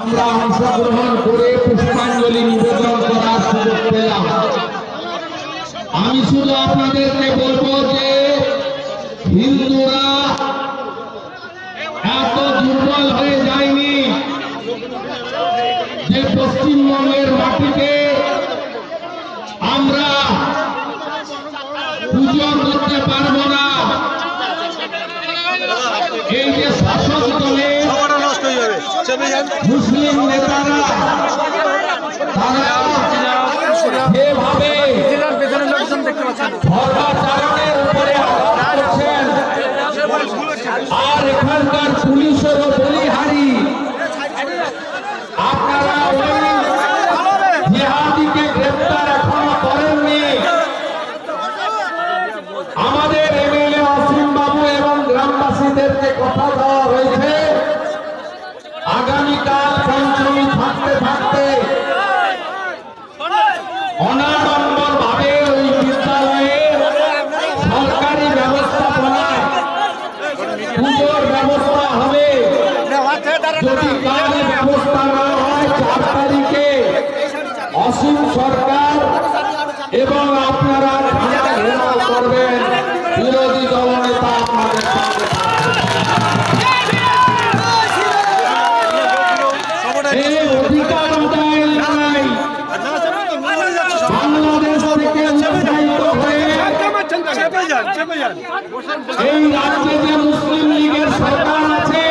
আমরা অংশগ্রহণ করে পুষ্পাঞ্জলি নিবেদন করার সুযোগ পেলাম। আমি শুধু আপনাদেরকে বলব যে, হিন্দুরা এত দুর্বল হয়ে যায়নি যে পশ্চিমবঙ্গের মাটিতে আমরা পুজো করতে পারব না। এই যে শাসক মুসলিম নেতারা তারা যেভাবে পেছনের যদি কাজ ব্যবস্থা না হয় চার তারিখে অসীম সরকার এবং আপনারা করবেন বিরোধী দলনেতা আপনাদের বাংলাদেশ থেকে উৎসাহিত হয়ে এই রাজ্যে যে মুসলিম লীগের সরকার আছে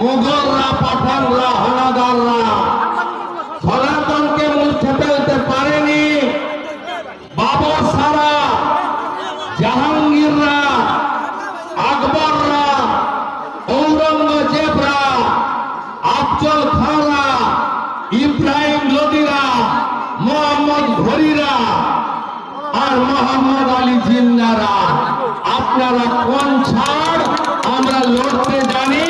মোগলরা পাঠানরা হানাদাররা। সনাতনকে মুছে ফেলতে পারেনি। বাবর সারা, জাহাঙ্গীররা, আকবররা, ঔরঙ্গজেবরা, আফজল খানরা, ইব্রাহিম লোদিরা, মোহাম্মদ ঘড়িরা আর মোহাম্মদ আলী জিন্নারা। আপনারা কোন ছাড় আমরা লড়তে জানি?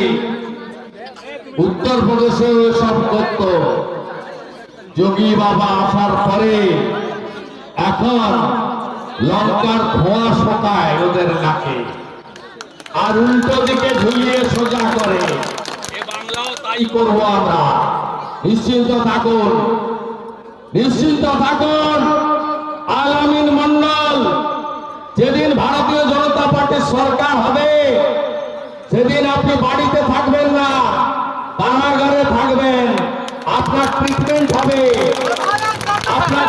যাচ্ছি উত্তর প্রদেশে সব করত যোগী বাবা আসার পরে এখন লঙ্কার ধোঁয়া শোকায় ওদের নাকে। আর উল্টো দিকে ঝুলিয়ে সোজা করে। বাংলাও তাই করব আমরা। নিশ্চিন্ত থাকুন। নিশ্চিন্ত থাকুন। কারাগারে থাকবেন। আপনার ট্রিটমেন্ট হবে। আপনার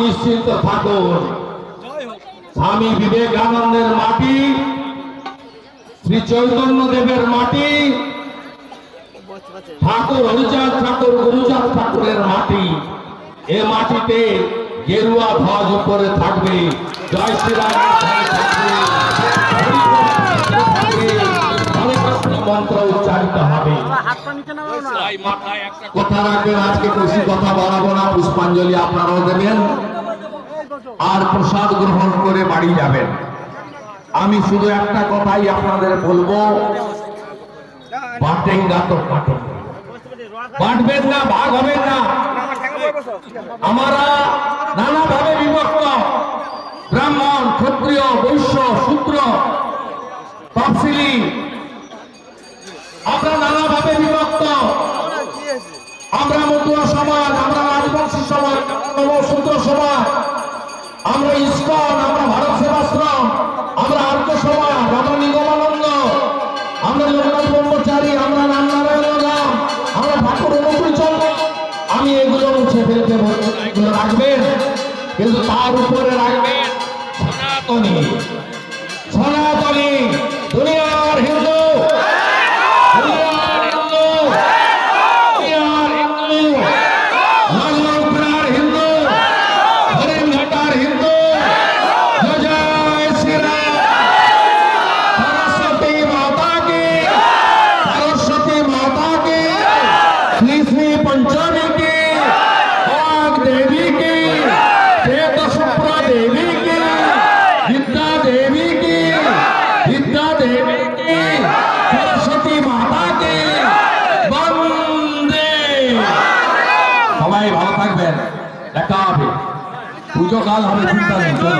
নিশ্চিন্ত থাকুন। স্বামী বিবেকানন্দের মাটি, শ্রী চৈতন্য দেবের মাটি, ঠাকুর হরিচাঁদ ঠাকুর, গুরুচাঁদ ঠাকুরের মাটি। এ মাটিতে গেরুয়া ধ্বজ উপরে থাকবে। জয় শ্রীরাম মন্ত্র উচ্চারিত হবে কথা রাখবেন আজকে বেশি কথা বাড়াবো না পুষ্পাঞ্জলি আপনারাও দেবেন। আর প্রসাদ গ্রহণ করে বাড়ি যাবেন। আমি শুধু একটা কথাই আপনাদের বলব বাটেঙ্গা তো বাঁটবেন না ভাগ হবেন না। আমরা নানাভাবে বিভক্ত ব্রাহ্মণ ক্ষত্রিয় বৈশ্য শূদ্র তফসিলি। আমরা নানাভাবে বিভক্ত কিন্তু তার উপরে রাখবেন সনাতনী 拉着他们